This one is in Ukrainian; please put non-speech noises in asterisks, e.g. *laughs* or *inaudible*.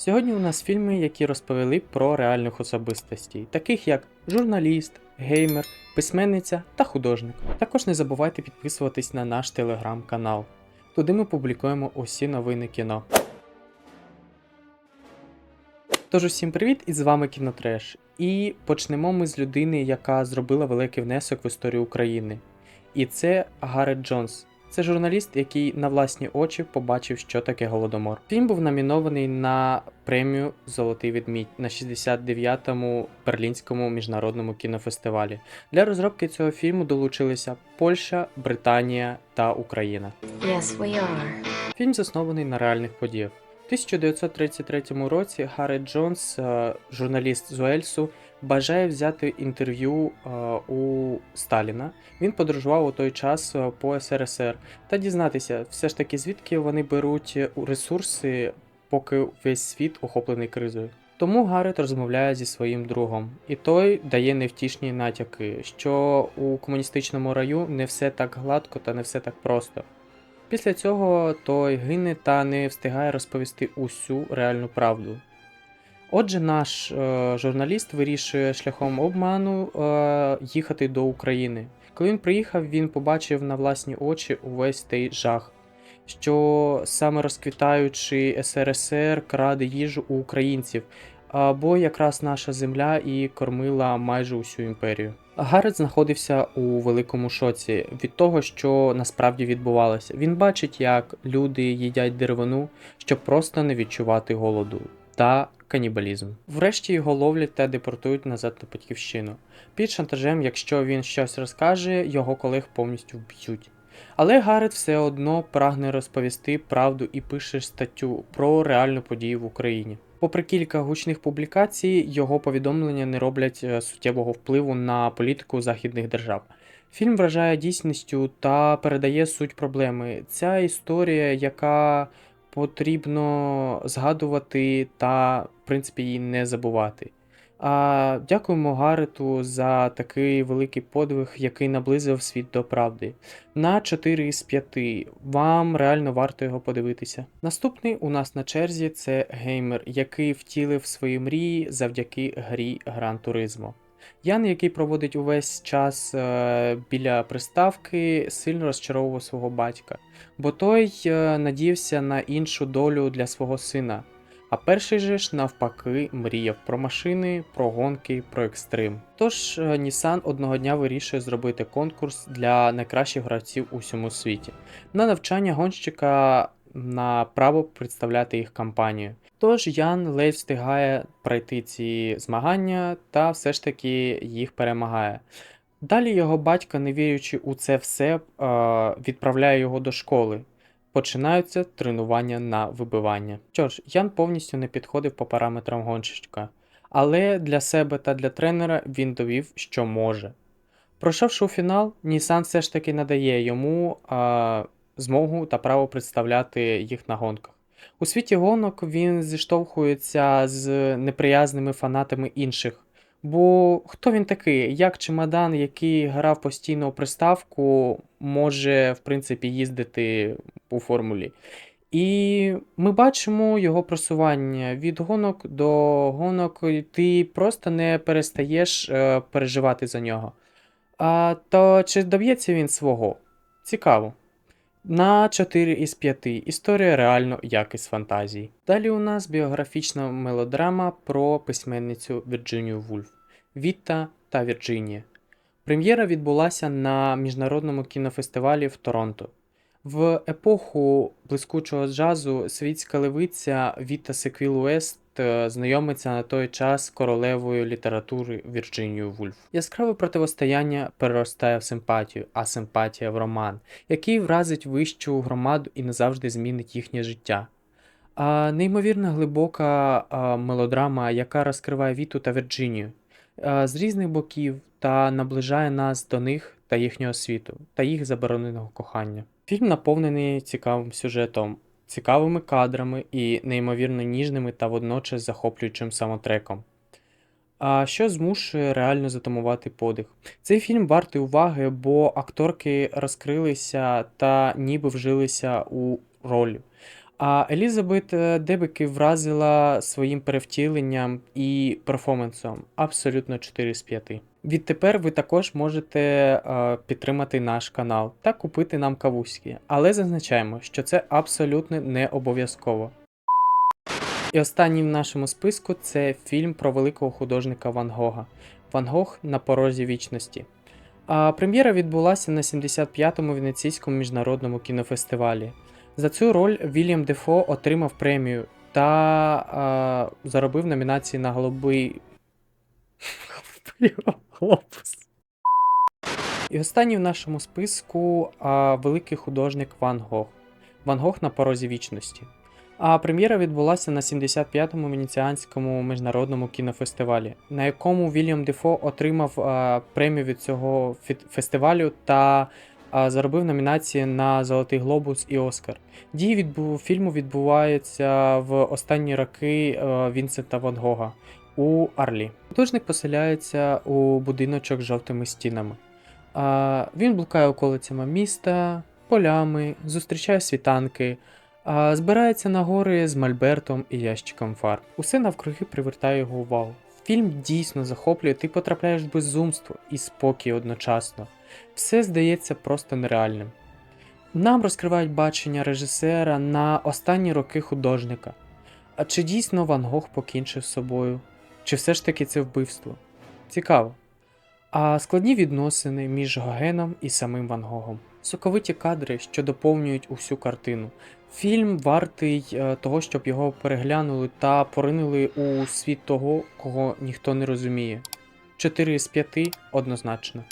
Сьогодні у нас фільми, які розповіли про реальних особистостей, таких як журналіст, геймер, письменниця та художник. Також не забувайте підписуватись на наш телеграм-канал. Туди ми публікуємо усі новини кіно. Тож усім привіт, і з вами Кінотреш. І почнемо ми з людини, яка зробила великий внесок в історію України. І це Гарет Джонс. Це журналіст, який на власні очі побачив, що таке голодомор. Фільм був номінований на премію Золотий відмідь на 69-му Берлінському міжнародному кінофестивалі. Для розробки цього фільму долучилися Польща, Британія та Україна. Yes, we are. Фільм заснований на реальних подіях. У 1933 році Гаррет Джонс, е, журналіст з Уельсу, бажає взяти інтерв'ю е, у Сталіна. Він подорожував у той час е, по СРСР та дізнатися, все ж таки, звідки вони беруть е, ресурси, поки весь світ охоплений кризою. Тому Гаррет розмовляє зі своїм другом, і той дає невтішні натяки, що у комуністичному раю не все так гладко та не все так просто. Після цього той гине та не встигає розповісти усю реальну правду. Отже, наш е, журналіст вирішує шляхом обману е, їхати до України. Коли він приїхав, він побачив на власні очі увесь той жах, що саме розквітаючи СРСР краде їжу у українців, або якраз наша земля і кормила майже усю імперію. Гаррет знаходився у великому шоці від того, що насправді відбувалося. Він бачить, як люди їдять деревину, щоб просто не відчувати голоду та канібалізм. Врешті його ловлять та депортують назад на батьківщину. Під шантажем, якщо він щось розкаже, його колег повністю вб'ють. Але Гаррет все одно прагне розповісти правду і пише статтю про реальну подію в Україні. Попри кілька гучних публікацій, його повідомлення не роблять е, суттєвого впливу на політику західних держав. Фільм вражає дійсністю та передає суть проблеми. Ця історія, яка потрібно згадувати та, в принципі, її не забувати. А дякуємо Гарету за такий великий подвиг, який наблизив світ до правди. На 4 із 5. Вам реально варто його подивитися. Наступний у нас на черзі це геймер, який втілив свої мрії завдяки грі Гран Туризмо. Ян, який проводить увесь час е, біля приставки, сильно розчаровував свого батька, бо той е, надіявся на іншу долю для свого сина. А перший же ж навпаки мріяв про машини, про гонки, про екстрим. Тож е, Nissan одного дня вирішує зробити конкурс для найкращих гравців у всьому світі на навчання гонщика на право представляти їх компанію. Тож Ян ледь встигає пройти ці змагання та все ж таки їх перемагає. Далі його батько, не вірячи у це все, е, відправляє його до школи. Починаються тренування на вибивання. Що ж, Ян повністю не підходив по параметрам гонщика, але для себе та для тренера він довів, що може. Пройшовши у фінал, Нісан все ж таки надає йому а, змогу та право представляти їх на гонках. У світі гонок він зіштовхується з неприязними фанатами інших. Бо хто він такий? Як чемодан, який грав постійно приставку, може, в принципі, їздити у формулі? І ми бачимо його просування від гонок до гонок, ти просто не перестаєш е, переживати за нього. А, то чи доб'ється він свого? Цікаво. На 4 із 5. Історія реально як із фантазії. Далі у нас біографічна мелодрама про письменницю Вірджинію Вульф Вітта та Вірджинія. Прем'єра відбулася на міжнародному кінофестивалі в Торонто. В епоху блискучого джазу світська левиця Віта Секвіл Уест е, знайомиться на той час з королевою літератури Вірджинію Вульф. Яскраве противостояння переростає в симпатію, а симпатія в роман, який вразить вищу громаду і назавжди змінить їхнє життя. А, неймовірно глибока а, мелодрама, яка розкриває Віту та Вірджинію а, з різних боків та наближає нас до них та їхнього світу, та їх забороненого кохання. Фільм наповнений цікавим сюжетом, цікавими кадрами і неймовірно ніжними та водночас захоплюючим самотреком. А що змушує реально затамувати подих? Цей фільм вартий уваги, бо акторки розкрилися та ніби вжилися у роль. А Елізабет е, Дебіки вразила своїм перевтіленням і перформансом абсолютно 4 з 5. Відтепер ви також можете е, підтримати наш канал та купити нам кавуськи, але зазначаємо, що це абсолютно не обов'язково. І останній в нашому списку це фільм про великого художника Ван Гога Ван Гог на порозі вічності. А прем'єра відбулася на 75-му Венеційському міжнародному кінофестивалі. За цю роль Вільям Дефо отримав премію та а, заробив номінації на голубий глобус. *laughs* І останній в нашому списку а, великий художник Ван Гог. Ван Гог на порозі вічності. А прем'єра відбулася на 75-му Венеціанському міжнародному кінофестивалі, на якому Вільям Дефо отримав а, премію від цього фестивалю та заробив номінації на Золотий Глобус і Оскар. Дії відбу... фільму відбуваються в останні роки е, Вінсента Ван Гога у Арлі. Художник поселяється у будиночок з жовтими стінами. Він блукає околицями міста, полями, зустрічає світанки, збирається на гори з мольбертом і ящиком фарб. Усе навкруги привертає його увагу. Фільм дійсно захоплює, ти потрапляєш в безумство і спокій одночасно. Все здається просто нереальним. Нам розкривають бачення режисера на останні роки художника. А чи дійсно Ван Гог покінчив з собою? Чи все ж таки це вбивство? Цікаво. А складні відносини між Гогеном і самим Ван Гогом. Соковиті кадри, що доповнюють усю картину. Фільм вартий е, того, щоб його переглянули та поринули у світ того, кого ніхто не розуміє. 4 з 5 однозначно.